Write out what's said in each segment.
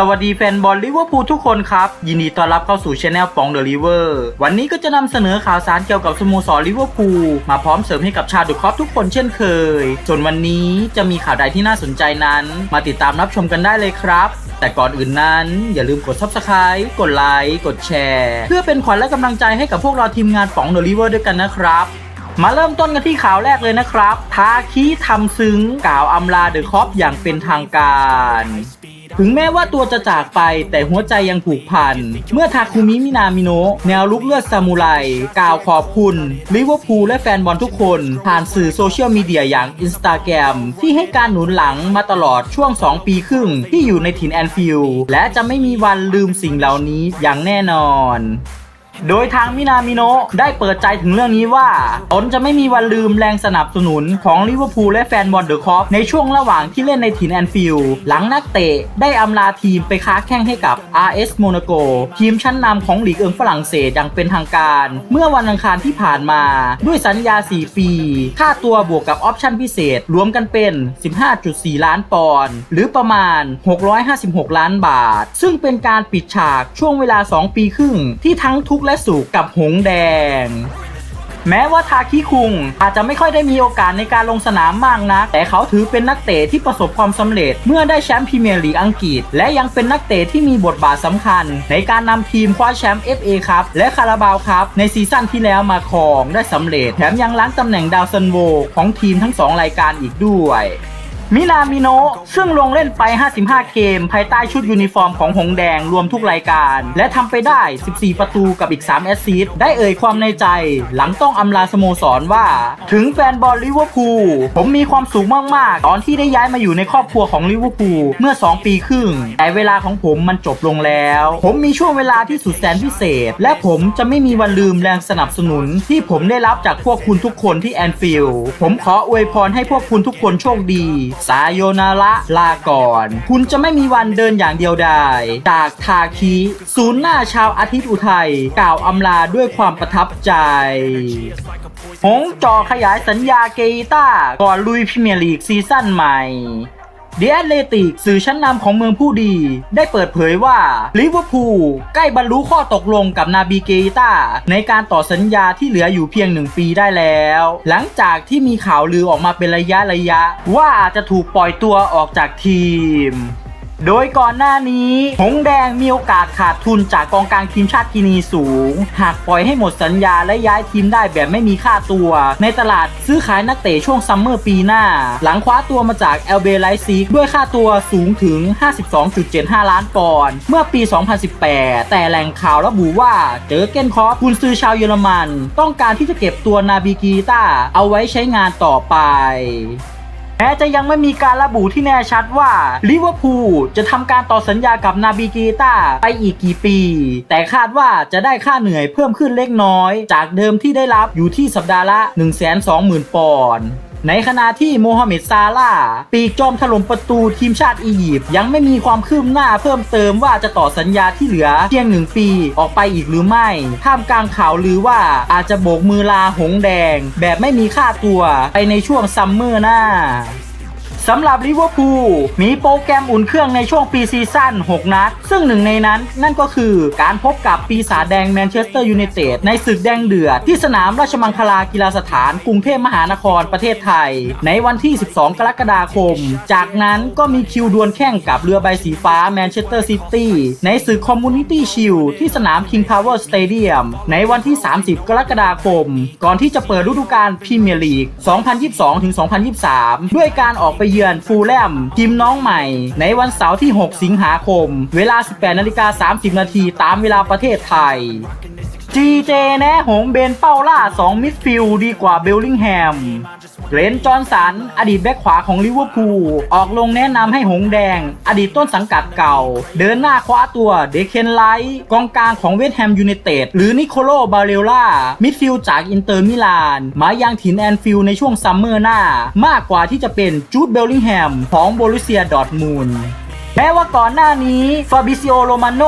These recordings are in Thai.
สวัสดีแฟนบอลลิเวอร์พูลทุกคนครับ ยินดีต้อนรับเข้าสู่ช anel ปองเดอะลิเวอร์วันนี้ก็จะนำเสนอข่าวสารเกี่ยวกับสโมสรลิเวอร์พูลมาพร้อมเสริมให้กับชาวดุคอปทุกคนเช่นเคย ส่วนวันนี้จะมีข่าวใดที่น่าสนใจนั้น มาติดตามรับชมกันได้เลยครับ แต่ก่อนอื่นนั้น อย่าลืมกด subscribe กดไลค์กดแชร์ เพื่อเป็นขวัญและกำลังใจให้กับพวกเราทีมงานปองเดอะลิเวอร์ด้วยกันนะครับมาเริ่มต้นกันที่ข่าวแรกเลยนะครับ ทาคิทำซึ้งกล่าวอำลาเดอะคอปอย่างเป็นทางการ ถึงแม้ว่าตัวจะจากไปแต่หัวใจยังผูกพัน เมื่อทาคุมิมินามิโนะแนวลุกเลือดซามูไร กล่าวขอบคุณลิเวอร์พูลและแฟนบอลทุกคน ผ่านสื่อโซเชียลมีเดียอย่างอินสตาแกรมที่ให้การหนุนหลังมาตลอดช่วง 2 ปีครึ่งที่อยู่ในถิ่นแอนฟิลด์และจะไม่มีวันลืมสิ่งเหล่านี้อย่างแน่นอน โดยทางมินามิโนะได้เปิดใจถึงเรื่องนี้ว่า ตนจะไม่มีวันลืมแรงสนับสนุนของลิเวอร์พูลและแฟนบอลเดอะคอปในช่วงระหว่างที่เล่นในถิ่นแอนฟิลด์หลังนักเตะได้อำลาทีมไปค้าแข่งให้กับ RS Monaco ทีมชั้นนำของลีกเอิงฝรั่งเศสอย่างเป็นทางการ เมื่อวันอังคารที่ผ่านมา ด้วยสัญญา 4 ปี ค่าตัวบวกกับออปชั่นพิเศษ รวมกันเป็น 15.4 ล้านปอนด์หรือประมาณ 656 ล้านบาท ซึ่งเป็นการปิดฉากช่วงเวลา 2 ปีครึ่งที่ทั้งทุกและสุขกับหงแดง แม้ว่าทาคิคุงอาจจะไม่ค่อยได้มีโอกาสในการลงสนามมากนัก แต่เขาถือเป็นนักเตะที่ประสบความสำเร็จ เมื่อได้แชมป์พรีเมียร์ลีกอังกฤษ และยังเป็นนักเตะที่มีบทบาทสำคัญ ในการนำทีมคว้าแชมป์ FA ครับและคาราบาวครับในซีซั่นที่แล้วมาครองได้สำเร็จ แถมยังล้างตำแหน่งดาวซันโวของทีมทั้งสองรายการอีกด้วย มินามิโนะซึ่งลงเล่นไป 55 เกม ภายใต้ชุดยูนิฟอร์มของหงแดงรวมทุกรายการ และทำไปได้ 14 ประตูกับอีก 3 แอสซิสต์ได้เอ่ยความในใจ หลังต้องอำลาสโมสรว่า ถึงแฟนบอลลิเวอร์พูลผมมีความสุขมาก ๆ ตอนที่ได้ย้ายมาอยู่ในครอบครัวของลิเวอร์พูลเมื่อ 2 ปีครึ่ง แต่เวลาของผมมันจบลงแล้ว ผมมีช่วงเวลาที่สุดแสนพิเศษ และผมจะไม่มีวันลืมแรงสนับสนุน ที่ผมได้รับจากพวกคุณทุกคนที่แอนฟิลด์ผมขออวยพรให้พวกคุณทุกคนโชคดีซายโยนาระลาก่อน คุณจะไม่มีวันเดินอย่างเดียวดายจากทาคิศูนย์หน้าชาวอาทิตย์อุทัย กล่าวอำลาด้วยความประทับใจ หงจอขยายสัญญาเกต้าก่อนลุยพิเมียร์ลีกซีซั่นใหม่ เดียเลติกสื่อชั้นนำของเมืองผู้ดี ได้เปิดเผยว่าลิเวอร์พูลใกล้บรรลุข้อตกลงกับนาบีเกอิต้าในการต่อสัญญาที่เหลืออยู่เพียงหนึ่งปีได้แล้ว หลังจากที่มีข่าวลือออกมาเป็นระยะระยะ ว่าอาจจะถูกปล่อยตัวออกจากทีม โดยก่อนหน้านี้ หงแดงมีโอกาสขาดทุนจากกองกลางทีมชาติกินีสูง หากปล่อยให้หมดสัญญาและย้ายทีมได้แบบไม่มีค่าตัว ในตลาดซื้อขายนักเตะช่วงซัมเมอร์ปีหน้า หลังคว้าตัวมาจากเอลเบไลซิกด้วยค่าตัวสูงถึง 52.75 ล้านปอนด์เมื่อปี 2018 แต่แหล่งข่าวระบุว่าเจอเกนคอฟกุนซือชาวเยอรมัน ต้องการที่จะเก็บตัวนาบิกีต้าเอาไว้ใช้งานต่อไป แม้จะยังไม่มีการระบุที่แน่ชัดว่าลิเวอร์พูลจะทำการต่อสัญญากับนาบิกีตาไปอีกกี่ปี แต่คาดว่าจะได้ค่าเหนื่อยเพิ่มขึ้นเล็กน้อย จากเดิมที่ได้รับอยู่ที่สัปดาห์ละ 120,000 ปอนด์ ในขณะที่โมฮัมเหม็ดซาลาปีกจอมถล่มประตูทีมชาติอียิปต์ยังไม่มีความคืบหน้าเพิ่มเติมว่าจะต่อสัญญาที่เหลือเพียงหนึ่งปีออกไปอีกหรือไม่ ท่ามกลางข่าวลือว่าอาจจะโบกมือลาหงแดง แบบไม่มีค่าตัวไปในช่วงซัมเมอร์หน้า สำหรับลิเวอร์พูลมีโปรแกรมอุ่นเครื่องในช่วงปีซีซั่น 6 นัด ซึ่งหนึ่งในนั้นนั่นก็คือการพบกับปีศาจแดงแมนเชสเตอร์ยูไนเต็ดในศึกแดงเดือด ที่สนามราชมังคลากีฬาสถานกรุงเทพมหานครประเทศไทย ในวันที่ 12 กรกฎาคม จากนั้นก็มีคิวดวลแข่งกับเรือใบสีฟ้าแมนเชสเตอร์ซิตี้ในศึกคอมมูนิตี้ชิลที่สนาม King Power Stadium ในวันที่ 30 กรกฎาคม ก่อนที่จะเปิดฤดูกาลพรีเมียร์ลีก 2022-2023 ด้วยการออกไปเยือนฟูลแลมทีมน้องใหม่ ในวันเสาร์ที่ 6 สิงหาคม เวลา 18นาฬิกา30 นาทีตามเวลาประเทศไทย จีเจแนะหงเบนเป้าล่า 2 มิดฟิลด์ดีกว่าเบลลิงแฮมเกรนจอห์นสัน อดีตแบ็คขวาของลิเวอร์พูลออกลงแนะนำให้หงแดง อดีตต้นสังกัดเก่า เดินหน้าคว้าตัวเดเคนไลท์กองกลางของเวสต์แฮมยูไนเต็ดหรือนิโคโลบาเรลล่ามิดฟิลด์จากอินเตอร์มิลานมายังถิ่นแอนฟิลด์ในช่วงซัมเมอร์หน้า มากกว่าที่จะเป็นจูดเบลลิงแฮมของโบรุเซียดอร์ทมูล แม้ว่าก่อนหน้านี้ฟาบิซิโอโรมาโน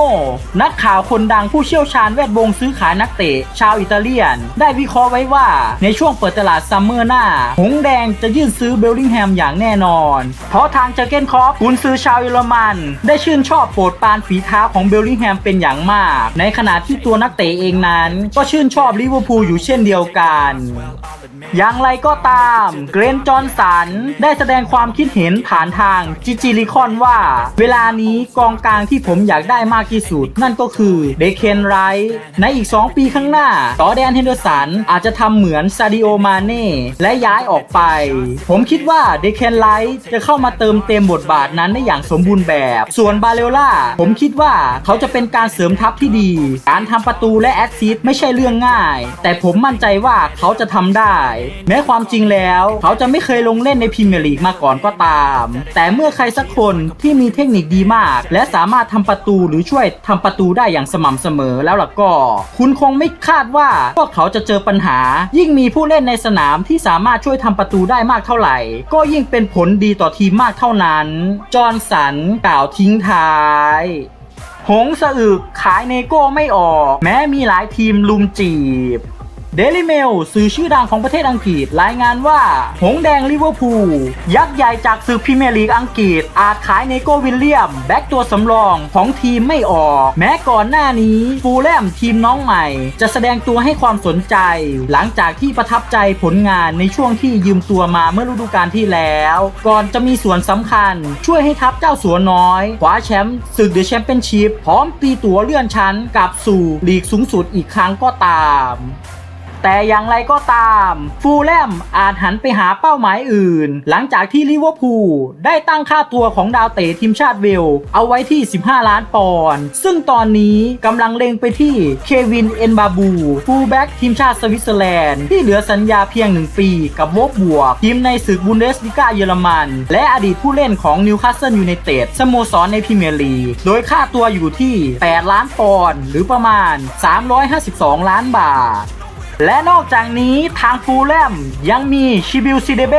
นักข่าวคนดังผู้เชี่ยวชาญแวดวงซื้อขายนักเตะ ชาวอิตาเลียน ได้วิเคราะห์ไว้ว่า ในช่วงเปิดตลาดซัมเมอร์หน้า หงแดงจะยื่นซื้อเบลลิงแฮมอย่างแน่นอน เพราะทางเจอเกนคอปกุนซื้อชาวเยอรมัน ได้ชื่นชอบโปรดปานฝีเท้าของเบลลิงแฮมเป็นอย่างมาก ในขณะที่ตัวนักเตะเองนั้น ก็ชื่นชอบลิเวอร์พูลอยู่เช่นเดียวกัน อย่างไรก็ตาม เกรนจอนสันได้แสดงความคิดเห็นผ่านทางจิจิลิคอนว่า เวลานี้กองกลางที่ผมอยากได้มากที่สุด นั่นก็คือเดเคนไรท์ในอีก 2 ปีข้างหน้า ต่อแดนเฮนเดอร์สันอาจจะทำเหมือนซาดิโอมาเน่และย้ายออกไป ผมคิดว่าเดเคนไรท์จะเข้ามาเติมเต็มบทบาทนั้นได้อย่างสมบูรณ์แบบ ส่วนบาเลล่าผมคิดว่าเขาจะเป็นการเสริมทัพที่ดี การทำประตูและแอดซิสต์ไม่ใช่เรื่องง่าย แต่ผมมั่นใจว่าเขาจะทำได้แม้ความจริงแล้ว เขาจะไม่เคยลงเล่นในพรีเมียร์ลีกมาก่อนก็ตาม แต่เมื่อใครสักคนที่มีเทคนิคดีมาก และสามารถทำประตูหรือช่วยทำประตูได้อย่างสม่ำเสมอแล้วล่ะก็ คุณคงไม่คาดว่าพวกเขาจะเจอปัญหา ยิ่งมีผู้เล่นในสนามที่สามารถช่วยทำประตูได้มากเท่าไหร่ ก็ยิ่งเป็นผลดีต่อทีมมากเท่านั้น จอห์นสันกล่าวทิ้งท้ายหงสะอึกขายเนโก้ไม่ออก แม้มีหลายทีมลุมจีบ เดลิเมลสื่อชื่อดังของประเทศอังกฤษรายงานว่า หงแดงลิเวอร์พูล ยักษ์ใหญ่จากศึกพรีเมียร์ลีกอังกฤษ อาจขายเนโกวิลเลียม แบ็กตัวสำรองของทีมไม่ออก แม้ก่อนหน้านี้ฟูลแลมทีมน้องใหม่ จะแสดงตัวให้ความสนใจ หลังจากที่ประทับใจผลงานในช่วงที่ยืมตัวมาเมื่อฤดูกาลที่แล้ว ก่อนจะมีส่วนสำคัญ ช่วยให้ทัพเจ้าสัวน้อยคว้าแชมป์ศึกเดอะแชมเปี้ยนชิพพร้อมตีตัวเลื่อนชั้นกลับสู่ลีกสูงสุดอีกครั้งก็ตาม แต่อย่างไรก็ตาม ฟูลแลมอาจหันไปหาเป้าหมายอื่น หลังจากที่ลิเวอร์พูลได้ตั้งค่าตัวของดาวเตะทีมชาติเวล เอาไว้ที่ 15 ล้านปอนด์ซึ่งตอนนี้กำลังเล็งไปที่เควินเอ็นบาบูฟูลแบ็กทีมชาติสวิตเซอร์แลนด์ที่เหลือสัญญาเพียง 1 ปีกับวบบวก ทีมในศึกบุนเดสลิกาเยอรมัน และอดีตผู้เล่นของนิวคาสเซิลยูไนเต็ดสโมสรในพรีเมียร์ลีกโดยค่าตัวอยู่ที่ 8 ล้านปอนด์หรือประมาณ 352 ล้านบาท และนอกจากนี้ทางฟูลแลมยังมีชิบิลซิเดเบ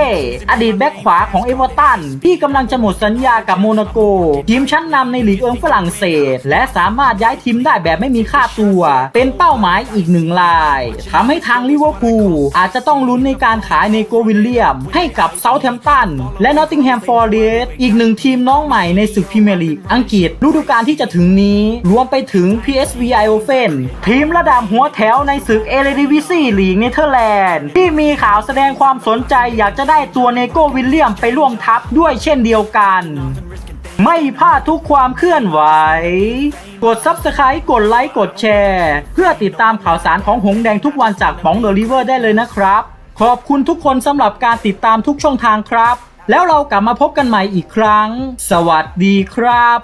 อดีตแบ็กขวาของเอเวอร์ตันที่กำลังจะหมดสัญญากับโมนาโก ทีมชั้นนำในลีกเอิงฝรั่งเศส และสามารถย้ายทีมได้แบบไม่มีค่าตัว เป็นเป้าหมายอีกหนึ่งรายทำให้ทางลิเวอร์พูลอาจจะต้องลุ้นในการขายในโกวิลเลียม ให้กับเซาท์แฮมป์ตันและนอตติงแฮมฟอร์เรสต์อีกหนึ่งทีมน้องใหม่ในศึกพรีเมียร์ลีกอังกฤษฤดูกาลที่จะถึงนี้ รวมไปถึง PSV Eindhoven ทีมระดับหัวแถวในศึกเอเลดิวิซีลีกเนเธอร์แลนด์ ที่มีข่าวแสดงความสนใจอยากจะได้ตัวเนโกวิลเลียมไปร่วมทัพด้วยเช่นเดียวกัน ไม่พลาดทุกความเคลื่อนไหว กด Subscribe กดไลค์กดแชร์ เพื่อติดตามข่าวสารของหงแดงทุกวันจากป๋องเดอะริเวอร์ได้เลยนะครับ ขอบคุณทุกคนสำหรับการติดตามทุกช่องทางครับ แล้วเรากลับมาพบกันใหม่อีกครั้ง สวัสดีครับ